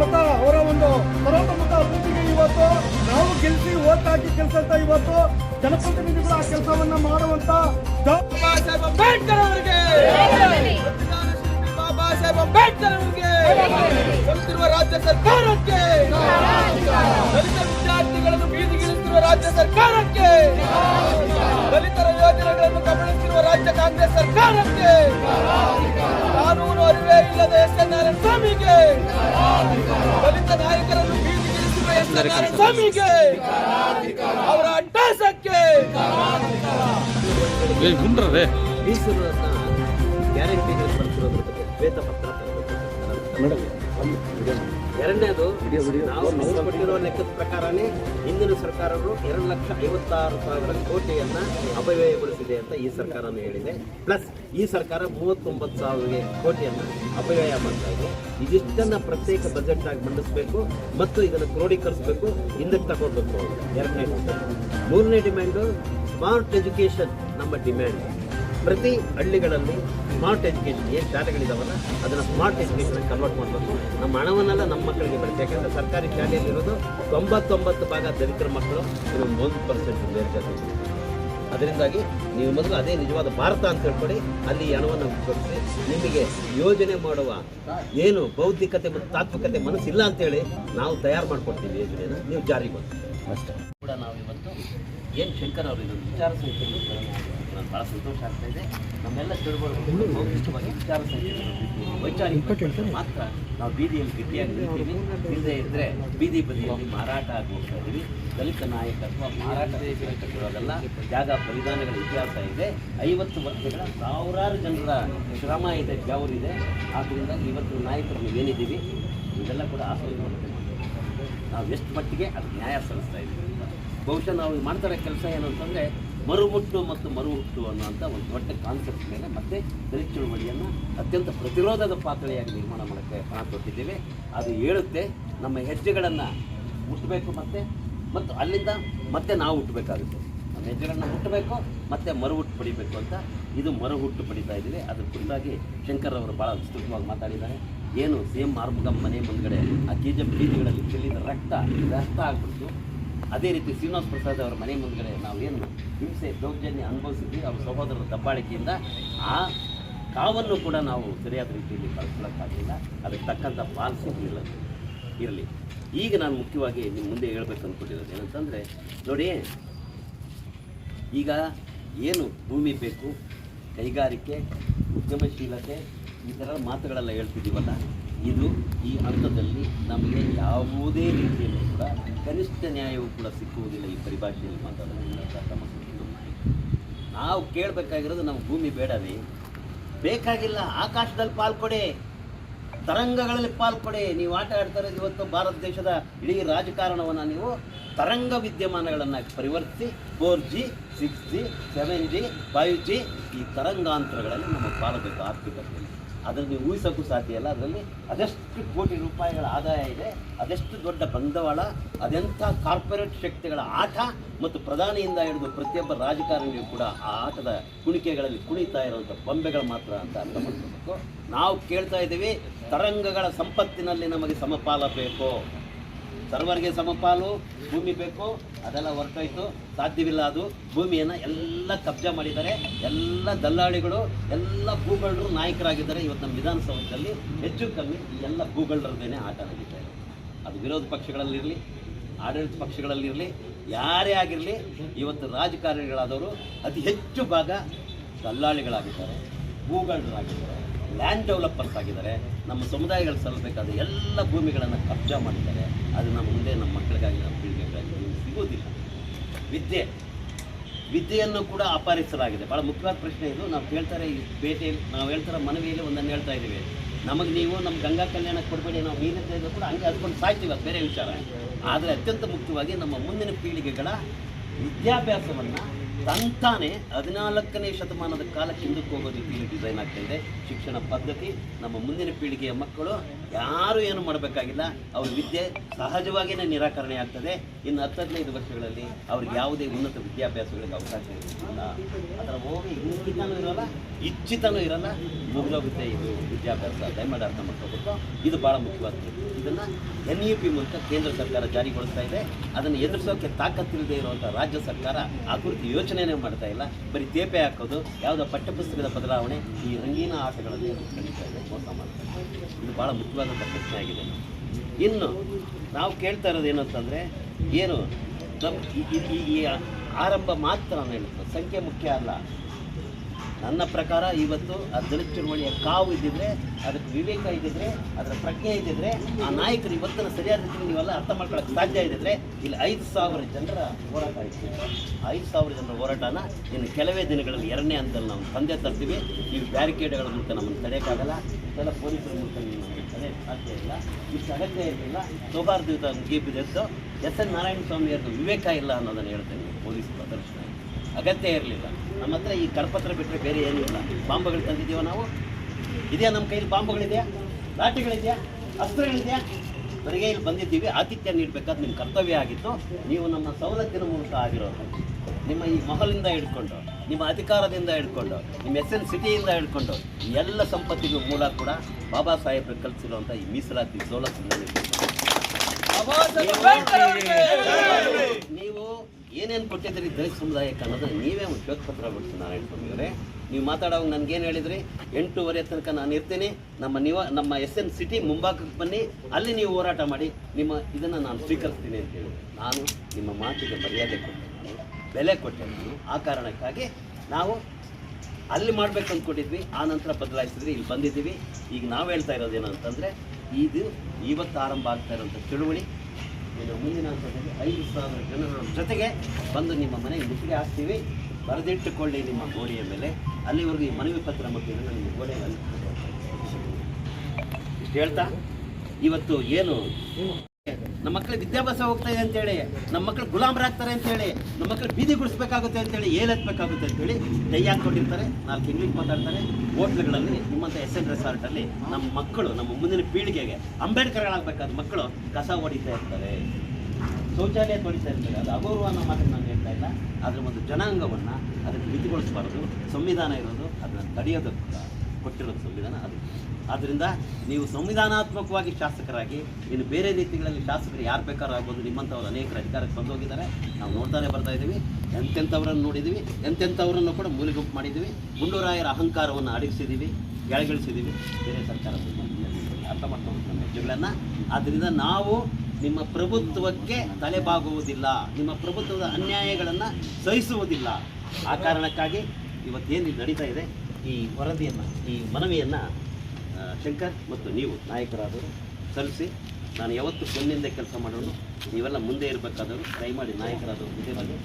ಮತ ಅವರ ಒಂದು ಸರ್ವತೋಮುಖ ಅಭಿವೃದ್ಧಿಗೆ ಇವತ್ತು ನಾವು ಗೆಲ್ಸಿ ಓಟ್ ಹಾಕಿ ಕೆಲಸ ಅಂತ ಇವತ್ತು ಜನಪ್ರತಿನಿಧಿಗಳು ಆ ಕೆಲಸವನ್ನ ಮಾಡುವಂತ ಬಾಬಾ ಸಾಹೇಬ್ ಅಂಬೇಡ್ಕರ್ ಅವರಿಗೆ! ಬಾಬಾ ಸಾಹೇಬ್ ಅಂಬೇಡ್ಕರ್ ಅವರಿಗೆ! ಸಲ್ಲಿಸಿರುವ ರಾಜ್ಯ ಸರ್ಕಾರಕ್ಕೆ! ದಲಿತ ವಿದ್ಯಾರ್ಥಿಗಳನ್ನು ಬೀದಿಗಿಳಿಸಿರುವ ರಾಜ್ಯ ಸರ್ಕಾರಕ್ಕೆ! ದಲಿತರ ಯೋಜನೆಗಳನ್ನು ಕಬಳಿಸಿರುವ ರಾಜ್ಯ ಕಾಂಗ್ರೆಸ್ ಸರ್ಕಾರಕ್ಕೆ! ಇಲ್ಲದ ಎಸ್ ನಾರಾಯಣ ಸ್ವಾಮಿಗೆ. ದಲಿತ ನಾಯಕರನ್ನು ಬೀದಿಗಿಳಿಸಿರುವ ಎಸ್. ನಾರಾಯಣ ಸ್ವಾಮಿಗೆ. ಅವರ ಅಟ್ಟಾಸಕ್ಕೆ ಗ್ಯಾರಂಟಿಗಳು ಬರ್ತಿರೋದ್ರ ಬಗ್ಗೆ ಶ್ವೇತಪತ್ರ ತರಬೇಕು. ಎರಡನೇದು, ನಾವು ನಾವು ಲೆಕ್ಕದ ಪ್ರಕಾರನೇ ಹಿಂದಿನ ಸರ್ಕಾರಗಳು ಎರಡು ಲಕ್ಷ ಐವತ್ತಾರು ಸಾವಿರ ಕೋಟಿಯನ್ನ ಅಪವ್ಯಯಗೊಳಿಸಿದೆ ಅಂತ ಈ ಸರ್ಕಾರನೂ ಹೇಳಿದೆ. ಪ್ಲಸ್ ಈ ಸರ್ಕಾರ ಮೂವತ್ತೊಂಬತ್ತು ಸಾವಿರ ಕೋಟಿಯನ್ನು ಅಪವ್ಯಯ ಮಾಡ್ತಾ ಇದೆ. ಇದಿಷ್ಟನ್ನ ಪ್ರತ್ಯೇಕ ಬಜೆಟ್ ಆಗಿ ಮಂಡಿಸಬೇಕು ಮತ್ತು ಇದನ್ನು ಕ್ರೋಢೀಕರಿಸಬೇಕು, ಹಿಂದಕ್ಕೆ ತಗೊಳ್ಬೇಕು ಎರಡನೇ ಮೂರನೇ ಡಿಮ್ಯಾಂಡು ಸ್ಮಾರ್ಟ್ ಎಜುಕೇಷನ್ ನಮ್ಮ ಡಿಮ್ಯಾಂಡ್ ಪ್ರತಿ ಹಳ್ಳಿಗಳಲ್ಲಿ ಸ್ಮಾರ್ಟ್ ಎಜುಕೇಷನ್ ಏನು ಶಾಲೆಗಳಿದಾವಲ್ಲ ಅದನ್ನು ಸ್ಮಾರ್ಟ್ ಎಜುಕೇಷನ್ ಕನ್ವರ್ಟ್ ಮಾಡಬೇಕು. ನಮ್ಮ ಹಣವನ್ನೆಲ್ಲ ನಮ್ಮ ಮಕ್ಕಳಿಗೆ ಬರುತ್ತೆ. ಯಾಕಂದರೆ ಸರ್ಕಾರಿ ಶಾಲೆಯಲ್ಲಿರೋದು ತೊಂಬತ್ತೊಂಬತ್ತು ಭಾಗ ದಲಿತರ ಮಕ್ಕಳು ಇನ್ನೊಂದು ಒಂದು ಪರ್ಸೆಂಟ್ ಮೇಲ್ಜಾತಿ ಅದರಿಂದಾಗಿ ನೀವು ಮೊದಲು ಅದೇ ನಿಜವಾದ ಭಾರತ ಅಂತ ಹೇಳ್ಕೊಳ್ಳಿ. ಅಲ್ಲಿ ಹಣವನ್ನು ಕೊಡಿಸಿ ನಿಮಗೆ ಯೋಜನೆ ಮಾಡುವ ಏನು ಬೌದ್ಧಿಕತೆ ಮತ್ತು ತಾತ್ವಿಕತೆ ಮನಸ್ಸಿಲ್ಲ ಅಂತೇಳಿ ನಾವು ತಯಾರು ಮಾಡಿಕೊಡ್ತೀವಿ ಯೋಜನೆಯನ್ನು ನೀವು ಜಾರಿಗೆ ಬರ್ತೀವಿ ಅಷ್ಟೇ. ಕೂಡ ನಾವು ಇವತ್ತು ಏನು ಶಂಕರ್ ಅವರು ಇದೊಂದು ವಿಚಾರ ಸಂಹಿತೆಯನ್ನು ಭಾಳ ಸಂತೋಷ ಆಗ್ತಾ ಇದೆ. ನಮ್ಮೆಲ್ಲ ತಿಳುವಳಿಕೆ ಮೌಖಿಕವಾಗಿ ವಿಚಾರ ವೈಚಾರಿಕ ಮಾತ್ರ ನಾವು ಬೀದಿಯಲ್ಲಿ ಗಟ್ಟಿಯಾಗಿ ನಿಲ್ತೀವಿ ಇಲ್ಲದೆ ಇದ್ದರೆ ಬೀದಿ ಬದಿಯಲ್ಲಿ ಮಾರಾಟ ಆಗಿ ಹೋಗ್ತಾ ಇದ್ದೀವಿ. ದಲಿತ ನಾಯಕತ್ವ ಮಾರಾಟ ಕಟ್ಟಿರೋದಲ್ಲ ಜಾಗ ಬಲಿದಾನಗಳ ಇತಿಹಾಸ ಇದೆ. ಐವತ್ತು ವರ್ಷಗಳ ಸಾವಿರಾರು ಜನರ ಶ್ರಮ ಇದೆ. ಬೆವರಿದೆ ಆದ್ದರಿಂದ ಇವತ್ತು ನಾಯಕರು ಏನಿದ್ದೀವಿ ಇದೆಲ್ಲ ಕೂಡ ಆಸ್ವಾದ ನಾವು ಎಷ್ಟು ಮಟ್ಟಿಗೆ ಅದು ನ್ಯಾಯ ಸಲ್ಲಿಸ್ತಾ ಇದ್ದೀವಿ ಅಂತ. ಬಹುಶಃ ನಾವು ಮಾಡ್ತಾರೆ ಕೆಲಸ ಏನು ಅಂತಂದರೆ ಮರುಹುಟ್ಟು ಮತ್ತು ಮರುಹುಟ್ಟು ಅನ್ನುವಂಥ ಒಂದು ದೊಡ್ಡ ಕಾನ್ಸೆಪ್ಟ್ ಮೇಲೆ ಮತ್ತೆ ದಲಿತ ಚಳುವಳಿಯನ್ನು ಅತ್ಯಂತ ಪ್ರತಿರೋಧದ ಪಾತ್ರೆಯಾಗಿ ನಿರ್ಮಾಣ ಮಾಡೋಕ್ಕೆ ಪಣ ತೊಟ್ಟಿದ್ದೇವೆ ಅದು ಹೇಳುತ್ತೆ, ನಮ್ಮ ಹೆಜ್ಜೆಗಳನ್ನು ಮುಟ್ಟಬೇಕು ಮತ್ತೆ, ಮತ್ತು ಅಲ್ಲಿಂದ ಮತ್ತೆ ನಾವು ಹುಟ್ಟಬೇಕಾಗುತ್ತೆ. ನಮ್ಮ ಹೆಜ್ಜೆಗಳನ್ನು ಹುಟ್ಟಬೇಕು ಮತ್ತೆ ಮರುಹುಟ್ಟು ಪಡಿಬೇಕು ಅಂತ ಇದು ಮರುಹುಟ್ಟು ಪಡಿತಾ ಇದ್ದೀವಿ. ಅದ್ರ ಕುರಿತಾಗಿ ಶಂಕರ್ ಅವರು ಭಾಳ ವಿಸ್ತೃತವಾಗಿ ಮಾತಾಡಿದ್ದಾರೆ. ಏನು ಸೇಮ್ ಆರ್ಮುಗಮ್ ಮನೆ ಮುಂದ್ಗಡೆ ಆ ಗೀಜ ಬೀದಿಗಳಲ್ಲಿ ಚೆಲ್ಲಿದ ರಕ್ತ ವ್ಯರ್ಥ ಆಗ್ಬಿಡ್ತು. ಅದೇ ರೀತಿ ಶ್ರೀನಿವಾಸ ಪ್ರಸಾದ್ ಅವರ ಮನೆ ಮುಂದ್ಗಡೆ ನಾವು ಏನು ಹಿಂಸೆ, ದೌರ್ಜನ್ಯ ಅನುಭವಿಸಿದ್ವಿ. ಅವ್ರ ಸಹೋದರರ ದಬ್ಬಾಳಿಕೆಯಿಂದ ಆ ಕಾವನ್ನು ಕೂಡ ನಾವು ಸರಿಯಾದ ರೀತಿಯಲ್ಲಿ ಕಳ್ಕೊಳ್ಳೋಕ್ಕಾಗಲಿಲ್ಲ ಅದಕ್ಕೆ ತಕ್ಕಂಥ ಪಾಲಿಸಿ ಇಲ್ಲ ಇರಲಿ. ಈಗ ನಾನು ಮುಖ್ಯವಾಗಿ ನಿಮ್ಮ ಮುಂದೆ ಹೇಳ್ಬೇಕು ಅಂದ್ಕೊಂಡಿರೋದು ಏನಂತಂದರೆ, ನೋಡಿ, ಈಗ ಏನು ಭೂಮಿ ಬೇಕು, ಕೈಗಾರಿಕೆ, ಉದ್ಯಮಶೀಲತೆ ಈ ಥರ ಮಾತುಗಳೆಲ್ಲ ಹೇಳ್ತಿದ್ದೀವಲ್ಲ, ಇದು ಈ ಹಂತದಲ್ಲಿ ನಮಗೆ ಯಾವುದೇ ರೀತಿಯಲ್ಲೂ ಕೂಡ ಕನಿಷ್ಠ ನ್ಯಾಯವೂ ಕೂಡ ಸಿಕ್ಕುವುದಿಲ್ಲ ಈ ಪರಿಭಾಷೆಯಲ್ಲಿ ಮಾತಾಡೋದ್ರಿಂದ ತಮ್ಮ. ನಾವು ಕೇಳಬೇಕಾಗಿರೋದು ನಮ್ಮ ಭೂಮಿ ಬೇಡವೇ? ಬೇಕಾಗಿಲ್ಲ, ಆಕಾಶದಲ್ಲಿ ಪಾಲ್ಕೊಡೆ ತರಂಗಗಳಲ್ಲಿ ಪಾಲ್ಪಡೆ ನೀವು ಆಟ ಆಡ್ತಾ ಇರೋದು ಇವತ್ತು ಭಾರತ ದೇಶದ ಇಡೀ ರಾಜಕಾರಣವನ್ನು ನೀವು ತರಂಗ ವಿದ್ಯಮಾನಗಳನ್ನು ಪರಿವರ್ತಿಸಿ four G six G seven G five G ಈ ತರಂಗಾಂತರಗಳಲ್ಲಿ ನಮಗೆ ಪಾಲಬೇಕು ಆರ್ಥಿಕತೆಯಲ್ಲಿ. ನೀವು ಊಹಿಸೋಕ್ಕೂ ಸಾಧ್ಯ ಇಲ್ಲ. ಅದರಲ್ಲಿ ಅದೆಷ್ಟು ಕೋಟಿ ರೂಪಾಯಿಗಳ ಆದಾಯ ಇದೆ, ಅದೆಷ್ಟು ದೊಡ್ಡ ಬಂಡವಾಳ, ಅದೆಂಥ ಕಾರ್ಪೊರೇಟ್ ಶಕ್ತಿಗಳ ಆಟ ಮತ್ತು ಪ್ರಧಾನಿಯಿಂದ ಹಿಡಿದು ಪ್ರತಿಯೊಬ್ಬ ರಾಜಕಾರಣಿಯೂ ಕೂಡ ಆ ಆಟದ ಕುಣಿಕೆಗಳಲ್ಲಿ ಕುಣಿತಾ ಇರುವಂಥ ಬೊಂಬೆಗಳು ಮಾತ್ರ ಅಂತ ಅರ್ಥ ಮಾಡ್ಕೋಬೇಕು ನಾವು ಕೇಳ್ತಾ ಇದ್ದೀವಿ, ತರಂಗಗಳ ಸಂಪತ್ತಿನಲ್ಲಿ ನಮಗೆ ಸಮಪಾಲ ಬೇಕು. ಸರ್ವರ್ಗೆ ಸಮಪಾಲು, ಭೂಮಿ ಬೇಕು, ಅದೆಲ್ಲ ಆಯಿತು. ಸಾಧ್ಯವಿಲ್ಲ ಅದು. ಭೂಮಿಯನ್ನು ಎಲ್ಲ ಕಬ್ಜಾ ಮಾಡಿದ್ದಾರೆ. ಎಲ್ಲ ದಲ್ಲಾಳಿಗಳು, ಎಲ್ಲ ಭೂಗಳರು ನಾಯಕರಾಗಿದ್ದಾರೆ. ಇವತ್ತು ನಮ್ಮ ವಿಧಾನಸೌಧದಲ್ಲಿ ಹೆಚ್ಚು ಕಮ್ಮಿ ಎಲ್ಲ ಭೂಗಳರದೇ ಆಟ ನಡೀತಾ ಇದೆ. ಅದು ವಿರೋಧ ಪಕ್ಷಗಳಲ್ಲಿರಲಿ, ಆಡಳಿತ ಪಕ್ಷಗಳಲ್ಲಿರಲಿ, ಯಾರೇ ಆಗಿರಲಿ, ಇವತ್ತು ರಾಜಕಾರಣಿಗಳಾದವರು ಅತಿ ಹೆಚ್ಚು ಭಾಗ ದಲ್ಲಾಳಿಗಳಾಗಿದ್ದಾರೆ ಭೂಗಳರಾಗಿದ್ದಾರೆ ಲ್ಯಾಂಡ್ ಡೆವಲಪರ್ಸ್ ಆಗಿದ್ದಾರೆ. ನಮ್ಮ ಸಮುದಾಯಗಳು ಸಲ್ಲಬೇಕಾದ ಎಲ್ಲ ಭೂಮಿಗಳನ್ನು ಕಬ್ಜಾ ಮಾಡಿದ್ದಾರೆ. ಅದು ನಮ್ಮ ಮುಂದೆ ನಮ್ಮ ಮಕ್ಕಳಿಗಾಗಿ ನಮ್ಮ ಪೀಳಿಗೆಗಾಗಿ ಸಿಗೋದಿಲ್ಲ. ವಿದ್ಯೆ. ವಿದ್ಯೆಯನ್ನು ಕೂಡ ಅಪಹರಿಸಲಾಗಿದೆ. ಭಾಳ ಮುಖ್ಯವಾದ ಪ್ರಶ್ನೆ ಇದು. ನಾವು ಹೇಳ್ತಾರೆ ಈ ಭೇಟಿಯಲ್ಲಿ ನಾವು ಹೇಳ್ತಾರೆ ಮನವಿಯಲ್ಲಿ ಒಂದನ್ನು ಹೇಳ್ತಾ ಇದ್ದೀವಿ. ನಮಗೆ ನೀವು ನಮ್ಮ ಗಂಗಾ ಕಲ್ಯಾಣಕ್ಕೆ ಕೊಡಬೇಡಿ, ನಾವು ಇದ್ದರೂ ಕೂಡ ಹಂಗೆ ಅದ್ಕೊಂಡು ಸಾಯ್ತೀವಿ, ಅದು ಬೇರೆ ವಿಚಾರ. ಆದರೆ ಅತ್ಯಂತ ಮುಖ್ಯವಾಗಿ ನಮ್ಮ ಮುಂದಿನ ಪೀಳಿಗೆಗಳ ವಿದ್ಯಾಭ್ಯಾಸವನ್ನು ತಂತಾನೆ ಹದಿನಾಲ್ಕನೇ ಶತಮಾನದ ಕಾಲ ಹಿಂದಕ್ಕೆ ಹೋಗೋ ರೀತಿಯಲ್ಲಿ ಡಿಸೈನ್ ಆಗ್ತಾ ಇದೆ. ಶಿಕ್ಷಣ ಪದ್ಧತಿ, ನಮ್ಮ ಮುಂದಿನ ಪೀಳಿಗೆಯ ಮಕ್ಕಳು ಯಾರು ಏನು ಮಾಡಬೇಕಾಗಿಲ್ಲ, ಅವ್ರ ವಿದ್ಯೆ ಸಹಜವಾಗಿಯೇ ನಿರಾಕರಣೆ ಆಗ್ತದೆ. ಇನ್ನು ಹತ್ತು ಹದಿನೈದು ವರ್ಷಗಳಲ್ಲಿ ಅವ್ರಿಗೆ ಯಾವುದೇ ಉನ್ನತ ವಿದ್ಯಾಭ್ಯಾಸಗಳಿಗೆ ಅವಕಾಶ ಇರೋದಿಲ್ಲ ಅದರ ಹೋಗಿ ಇಂಗಿತನೂ ಇರೋಲ್ಲ ಇಚ್ಛಿತನೂ ಇರಲ್ಲ, ಮುಗಿದೋಗುತ್ತೆ ಇದು ವಿದ್ಯಾಭ್ಯಾಸ. ದಯಮಾಡಿ ಅರ್ಥ ಮಾಡ್ಕೋಬೇಕು ಇದು ಭಾಳ ಮುಖ್ಯವಾದ ಇದನ್ನು ಎನ್ ಇ ಪಿ ಮೂಲಕ ಕೇಂದ್ರ ಸರ್ಕಾರ ಜಾರಿಗೊಳಿಸ್ತಾ ಇದೆ. ಅದನ್ನು ಎದುರಿಸೋಕೆ ತಾಕತ್ತಿಲ್ಲದೆ ಇರುವಂಥ ರಾಜ್ಯ ಸರ್ಕಾರ ಆ ಕುರಿತು ಯೋಚನೆಯೇ ಮಾಡ್ತಾ ಇಲ್ಲ. ಬರೀ ತೇಪೆ ಹಾಕೋದು, ಯಾವುದೋ ಪಠ್ಯಪುಸ್ತಕದ ಬದಲಾವಣೆ ಈ ರಂಗೀನ ಆಟಗಳಲ್ಲಿ ನಡೀತಾ ಇದೆ, ಮೋಸ ಮಾಡ್ತಾರೆ ಇದು. ಭಾಳ ಮುಖ್ಯವಾದಂಥ ಪ್ರಶ್ನೆ ಆಗಿದೆ. ಇನ್ನು ನಾವು ಕೇಳ್ತಾ ಇರೋದು ಏನು ಅಂತಂದರೆ, ಏನು ನಮ್ಮ ಈ ಆರಂಭ ಮಾತ್ರ ನಾನು ಹೇಳ್ತೇನೆ ಸಂಖ್ಯೆ ಮುಖ್ಯ ಅಲ್ಲ. ನನ್ನ ಪ್ರಕಾರ ಇವತ್ತು ಆ ದಲಿತ ಚಳವಳಿಯ ಕಾವು ಇದ್ದಿದ್ರೆ, ಅದಕ್ಕೆ ವಿವೇಕ ಇದ್ದಿದ್ರೆ, ಅದರ ಪ್ರಜ್ಞೆ ಇದ್ದಿದ್ರೆ, ಆ ನಾಯಕರು ಇವತ್ತಿನ ಸರಿಯಾದ ರೀತಿಯಲ್ಲಿ ನೀವೆಲ್ಲ ಅರ್ಥ ಮಾಡ್ಕೊಳ್ಳೋಕ್ಕೆ ಸಾಧ್ಯ ಇದ್ದಿದ್ರೆ, ಇಲ್ಲಿ ಐದು ಸಾವಿರ ಜನರ ಹೋರಾಟ ಇತ್ತು ಐದು ಸಾವಿರ ಜನರ ಹೋರಾಟನ ಇನ್ನು ಕೆಲವೇ ದಿನಗಳಲ್ಲಿ ಎರಡನೇ ಹಂತದಲ್ಲಿ ನಾವು ತಂದೆ ತರ್ತೀವಿ. ನೀವು ಬ್ಯಾರಿಕೇಡ್ಗಳ ಮೂಲಕ ನಮ್ಮನ್ನು ತಡೆಯೋಕ್ಕಾಗಲ್ಲ. ಇದೆಲ್ಲ ಪೊಲೀಸರ ಮೂಲಕ ನೀವು ತಡೆ ಸಾಧ್ಯ ಇಲ್ಲ. ಇಷ್ಟು ಅಗತ್ಯ ಇರಲಿಲ್ಲ. ಸೌಹಾರ್ದಯುತ ಗೀಪಿದೆದ್ದು ಎಸ್ ಎನ್ ನಾರಾಯಣ ಸ್ವಾಮಿಯವ್ರದ್ದು ವಿವೇಕ ಇಲ್ಲ ಅನ್ನೋದನ್ನು ಹೇಳ್ತೇನೆ ಪೊಲೀಸ್ ಪ್ರದರ್ಶನ. ಅಗತ್ಯ ಇರಲಿಲ್ಲ. ನಮ್ಮ ಹತ್ರ ಈ ಕರಪತ್ರ ಬಿಟ್ಟರೆ ಬೇರೆ ಏನೂ ಇಲ್ಲ. ಬಾಂಬುಗಳು ತಂದಿದ್ದೀವೋ ನಾವು? ಇದೆಯಾ ನಮ್ಮ ಕೈಲಿ ಬಾಂಬುಗಳಿದೆಯಾ? ಲಾಠಿಗಳಿದೆಯಾ? ಅಸ್ತ್ರಗಳಿದೆಯಾ? ನನಗೆ ಇಲ್ಲಿ ಬಂದಿದ್ದೀವಿ. ಆತಿಥ್ಯ ನೀಡಬೇಕಾದ ನಿಮ್ಮ ಕರ್ತವ್ಯ ಆಗಿತ್ತು. ನೀವು ನಮ್ಮ ಸವಲತ್ತಿನ ಮೂಲಕ ಆಗಿರೋದು. ನಿಮ್ಮ ಈ ಮಹಲಿಂದ ಹಿಡ್ಕೊಂಡು ನಿಮ್ಮ ಅಧಿಕಾರದಿಂದ ಹಿಡ್ಕೊಂಡು ನಿಮ್ಮ ಎಸ್ ಎನ್ ಸಿಟಿಯಿಂದ ಹಿಡ್ಕೊಂಡು ಎಲ್ಲ ಸಂಪತ್ತಿಗೂ ಮೂಲ ಕೂಡ ಬಾಬಾ ಸಾಹೇಬ್ರು ಕಲಿಸಿರುವಂಥ ಈ ಮೀಸಲಾತಿ ಸವಲತ್ತಿಂದ ನೀವು ಏನೇನು ಕೊಟ್ಟಿದ್ದೀರಿ ದಲಿತ ಸಮುದಾಯಕ್ಕೆ ಅನ್ನೋದು ನೀವೇ ಒಂದು ಶ್ವೇತಪತ್ರ ಬಿಡ್ತೀವಿ ನಾರಾಯಣ ಸ್ವಾಮಿ ಅವರೇ. ನೀವು ಮಾತಾಡೋವಾಗ ನನಗೇನು ಹೇಳಿದ್ರಿ? ಎಂಟೂವರೆ ತನಕ ನಾನು ಇರ್ತೀನಿ. ನಮ್ಮ ನಿವ, ನಮ್ಮ ಎಸ್ ಎನ್ ಸಿಟಿ ಮುಂಭಾಗಕ್ಕೆ ಬನ್ನಿ. ಅಲ್ಲಿ ನೀವು ಹೋರಾಟ ಮಾಡಿ. ನಿಮ್ಮ ಇದನ್ನು ನಾನು ಸ್ವೀಕರಿಸ್ತೀನಿ ಅಂತೇಳಿ ನಾನು ನಿಮ್ಮ ಮಾತಿಗೆ ಮರ್ಯಾದೆ ಕೊಟ್ಟೆ ಬೆಲೆ ಕೊಟ್ಟೆ ನಾನು ಆ ಕಾರಣಕ್ಕಾಗಿ ನಾವು ಅಲ್ಲಿ ಮಾಡಬೇಕು ಅಂದ್ಕೊಂಡಿದ್ವಿ. ಆ ನಂತರ ಬದಲಾಯಿಸಿದ್ವಿ. ಇಲ್ಲಿ ಬಂದಿದ್ದೀವಿ. ಈಗ ನಾವು ಹೇಳ್ತಾ ಇರೋದು ಏನು ಅಂತಂದರೆ ಇದು ಇವತ್ತು ಆರಂಭ ಆಗ್ತಾ ಇರೋಂಥ ಚಳುವಳಿ ಇನ್ನು ಮುಂದಿನ ಹಂತದಲ್ಲಿ ಐದು ಸಾವಿರ ಜನರ ಜೊತೆಗೆ ಬಂದು ನಿಮ್ಮ ಮನೆಗೆ ಮುತ್ತಿಗೆ ಹಾಕ್ತೀವಿ. ಬರೆದಿಟ್ಟುಕೊಳ್ಳಿ ನಿಮ್ಮ ಗೋಡೆಯ ಮೇಲೆ. ಅಲ್ಲಿವರೆಗೂ ಈ ಮನವಿ ಪತ್ರ ಮತ್ತು ನಿಮ್ಮ ಗೋಡೆ ಇಷ್ಟು ಹೇಳ್ತಾ, ಇವತ್ತು ಏನು ನಮ್ಮ ಮಕ್ಕಳು ವಿದ್ಯಾಭ್ಯಾಸ ಹೋಗ್ತಾ ಇದೆ ಅಂತೇಳಿ, ನಮ್ಮ ಮಕ್ಕಳು ಗುಲಾಮರಾಗ್ತಾರೆ ಅಂತೇಳಿ, ನಮ್ಮ ಮಕ್ಕಳು ಬೀದಿ ಗುಡಿಸ್ಬೇಕಾಗುತ್ತೆ ಅಂತೇಳಿ ಏಲೆತ್ಬೇಕಾಗುತ್ತೆ ಅಂತೇಳಿ ಕೈ ಹಾಕ್ಕೊಂಡಿರ್ತಾರೆ. ನಾಲ್ಕು ಇಂಗ್ಲೀಷ್ ಮಾತಾಡ್ತಾರೆ. ಹೋಟ್ಲುಗಳಲ್ಲಿ ನಿಮ್ಮಂಥ ಎಸ್ ಎನ್ ರೆಸಾರ್ಟಲ್ಲಿ ನಮ್ಮ ಮಕ್ಕಳು, ನಮ್ಮ ಮುಂದಿನ ಪೀಳಿಗೆಗೆ ಅಂಬೇಡ್ಕರ್ಗಳಾಗಬೇಕಾದ ಮಕ್ಕಳು ಕಸ ಹೊಡಿತಾ ಇರ್ತಾರೆ. ಶೌಚಾಲಯ ತೊಡಿತಾ ಇರ್ತಾರೆ. ಅದು ಅಗೌರವ ಅನ್ನೋ ಮಾತನ್ನು ನಾನು ಹೇಳ್ತಾ ಇಲ್ಲ. ಅದರ ಒಂದು ಜನಾಂಗವನ್ನು ಅದಕ್ಕೆ ಮಿತಿಗೊಳಿಸಬಾರ್ದು. ಸಂವಿಧಾನ ಇರೋದು, ಅದನ್ನು ತಡೆಯೋದಕ್ಕೆ ಕೊಟ್ಟಿರೋದು ಸಂವಿಧಾನ ಅದು. ಆದ್ದರಿಂದ ನೀವು ಸಂವಿಧಾನಾತ್ಮಕವಾಗಿ ಶಾಸಕರಾಗಿ, ಇನ್ನು ಬೇರೆ ರೀತಿಗಳಲ್ಲಿ ಶಾಸಕರು ಯಾರು ಬೇಕಾದ್ರೂ ಆಗ್ಬೋದು, ನಿಮ್ಮಂಥವ್ರು ಅನೇಕರು ಅಧಿಕಾರಕ್ಕೆ ಬಂದು ಹೋಗಿದ್ದಾರೆ. ನಾವು ನೋಡ್ತಾನೆ ಬರ್ತಾ ಇದ್ದೀವಿ. ಎಂತೆಂಥವ್ರನ್ನು ನೋಡಿದ್ದೀವಿ. ಎಂತೆಂಥವ್ರನ್ನು ಕೂಡ ಮೂಲಿಗುಂಪು ಮಾಡಿದ್ದೀವಿ. ಗುಂಡೂರಾಯರ ಅಹಂಕಾರವನ್ನು ಅಡಗಿಸಿದ್ದೀವಿ ಕೆಳಗಿಳಿಸಿದ್ದೀವಿ ಬೇರೆ ಸರ್ಕಾರ ಅರ್ಥ ಮಾಡ್ಕೊಂಡು ನಮ್ಮ ಹೆಜ್ಜೆಗಳನ್ನು. ಆದ್ದರಿಂದ ನಾವು ನಿಮ್ಮ ಪ್ರಭುತ್ವಕ್ಕೆ ತಲೆಬಾಗುವುದಿಲ್ಲ. ನಿಮ್ಮ ಪ್ರಭುತ್ವದ ಅನ್ಯಾಯಗಳನ್ನು ಸಹಿಸುವುದಿಲ್ಲ. ಆ ಕಾರಣಕ್ಕಾಗಿ ಇವತ್ತೇನು ನಡೀತಾ ಇದೆ, ಈ ವರದಿಯನ್ನು, ಈ ಮನವಿಯನ್ನು ಶಂಕರ್ ಮತ್ತು ನೀವು ನಾಯಕರಾದರು ಸಲ್ಲಿಸಿ ನಾನು ಯಾವತ್ತು ಕೊನ್ನಿಂದ ಕೆಲಸ ಮಾಡೋನು. ನೀವೆಲ್ಲ ಮುಂದೆ ಇರಬೇಕಾದವರು, ದಯಮಾಡಿ ನಾಯಕರಾದವರು ಮುಂದೆ ಬನ್ನಿ.